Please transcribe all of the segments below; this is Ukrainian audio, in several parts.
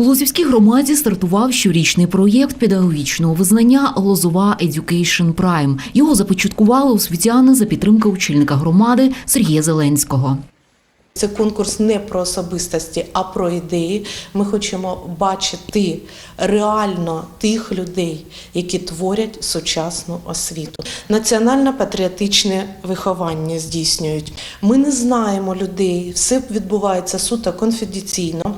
У Лозівській громаді стартував щорічний проєкт педагогічного визнання Лозова Education Prime. Його започаткували освітяни за підтримки очільника громади Сергія Зеленського. Це конкурс не про особистості, а про ідеї. Ми хочемо бачити реально тих людей, які творять сучасну освіту. Національно-патріотичне виховання здійснюють. Ми не знаємо людей, все відбувається суто конфіденційно.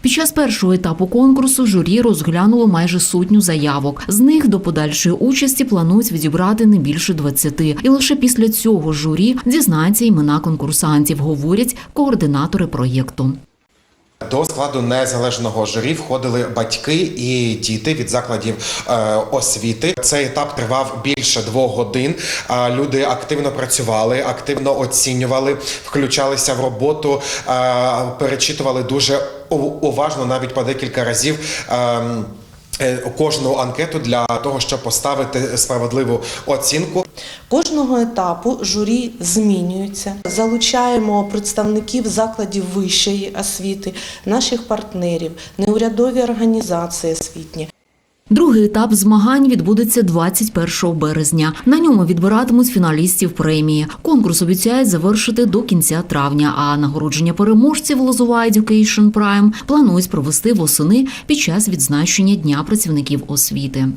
Під час першого етапу конкурсу журі розглянуло майже сотню заявок. З них до подальшої участі планують відібрати не більше 20. І лише після цього журі дізнається імена конкурсантів, говорять координатори проєкту. До складу незалежного журі входили батьки і діти від закладів е, освіти. Цей етап тривав більше двох годин. Люди активно працювали, активно оцінювали, включалися в роботу, е, перечитували дуже уважно, навіть по декілька разів. Е, Кожну анкету для того, щоб поставити справедливу оцінку. Кожного етапу журі змінюється. Залучаємо представників закладів вищої освіти, наших партнерів, неурядові організації освітні. Другий етап змагань відбудеться 21 березня. На ньому відбиратимуть фіналістів премії. Конкурс обіцяють завершити до кінця травня. А нагородження переможців Лозова Education Prime планують провести восени під час відзначення Дня працівників освіти.